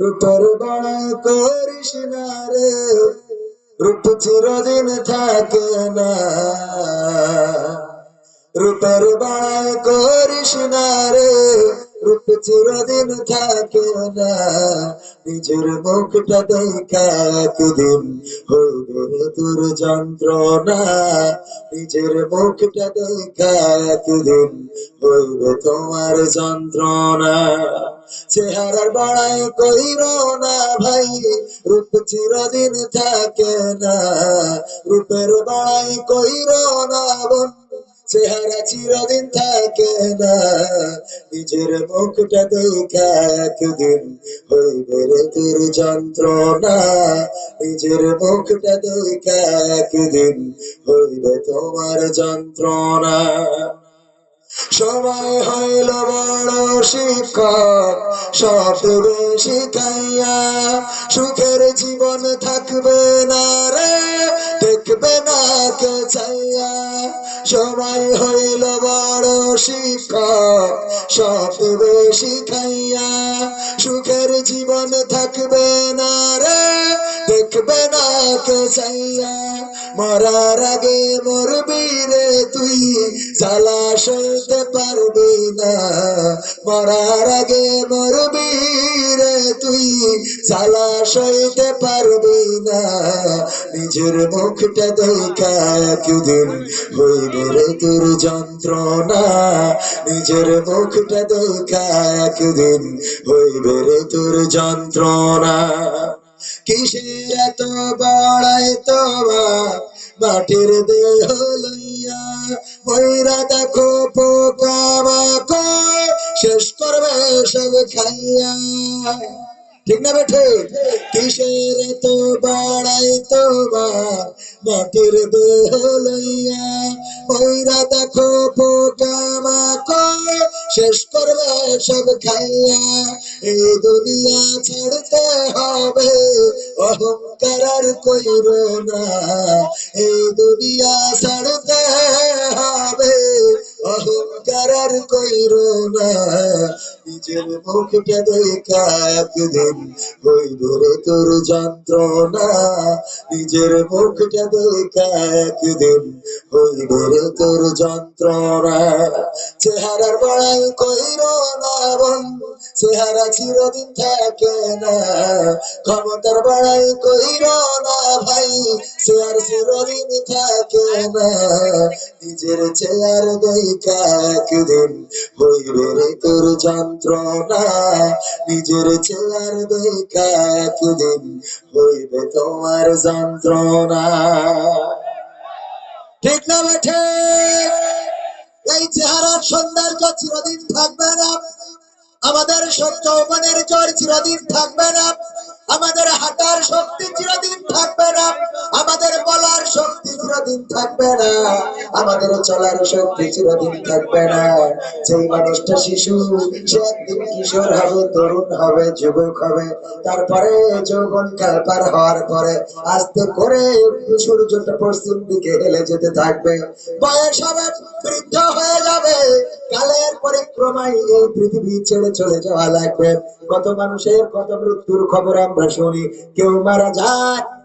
রূপের বন করিস না রে রূপ চিরদিন থাকে না। রূপের বন করিস না রে চিরদিন থাকে না। নিজের মুখটা দেখা একদিন হইবে তোর যন্ত্রণা। নিজের মুখটা দেখা একদিন হইবে তোমার যন্ত্রণা। চেহারার বড়াই কইর না ভাই, রূপ চিরদিন থাকে না। রূপের বড়াই কইর না বন্ধু। চেহারা চিরদিন থাকে না। নিজের মুখটা দেখা একদিন হইবে রে তোর যন্ত্রণা। নিজের মুখটা দেখা একদিন হইবে তোমার যন্ত্রণা। সময় হইল বড় শিক্ষক, সব শিখাইয়া সুখের জীবন থাকবে না রে। দেখবে না কে চাইয়া সময় হইল বড় শিক্ষক, সব শিখাইয়া। সুখের জীবন থাকবে না রে, দেখবে না কে চাইয়া। মরার আগে মরবি রে তুই, জ্বালা সইতে পারবি না। মরার আগে মরবি তুই জ্বালা সইতে পারবি না। নিজের মুখটা দেখা একদিন হইবে রে তোর যন্ত্রণা। নিজের মুখটা দেখা একদিন হইবে রে তোর যন্ত্রণা। কিসের এত বড়াই তোমার? মাটির দেহ লইয়া ময়রা দেখো পোকা মাকো শেষ করবে সব খাইয়া। ঠিক না বেঠে? কিসের এত বড়াই তোমার? মাটির দেহ ময়রা দেখো পোকা মাকো শেষ করবে সব খাইয়া। এই দুনিয়া ছাড়তে হবে, অহংকার আর কইর না। এই দুনিয়া ছাড়তে হবে, অহংকার আর কইর না, নিজের মুখটা দেখা একদিন হইব রে তোর যন্ত্রণা। নিজের মুখটা দেখা একদিন হইব রে তোর যন্ত্রণা। চেহারার বড়াই কইর না বন্ধু চেহারা চিরদিন থাকে না। ক্ষমতার বড়াই কইর না ভাই চেয়ার চিরদিন থাকে না। নিজের চেয়ার দেখা একদিন হইবে রে তোর যন্ত্রণা। নিজের চেয়ার দেখা একদিন হইবে তোমার যন্ত্রণা। ঠিক না বেঠে? এই চেহারার সৌন্দর্য চিরদিন থাকবে না। আমাদের সব যৌবনের জোর চিরদিন থাকবে না। থাকবে না। আমাদের চলার শক্তি চিরদিন থাকবে না। যেই মানুষটা শিশু, সে একদিন কিশোর হবে, তরুণ হবে, যুবক হবে। তারপরে যৌবন কাল পার হওয়ার পরে আস্তে করে একটু সূর্যটা পশ্চিম দিকে হেলে যেতে থাকবে। বয়স হবে, বৃদ্ধ হয়ে যাবে। কালের পরিক্রমায় এই পৃথিবী ছেড়ে চলে যাওয়া লাগবে। কত মানুষের কত মৃত্যুর খবর আমরা শুনি। কেউ মারা যায়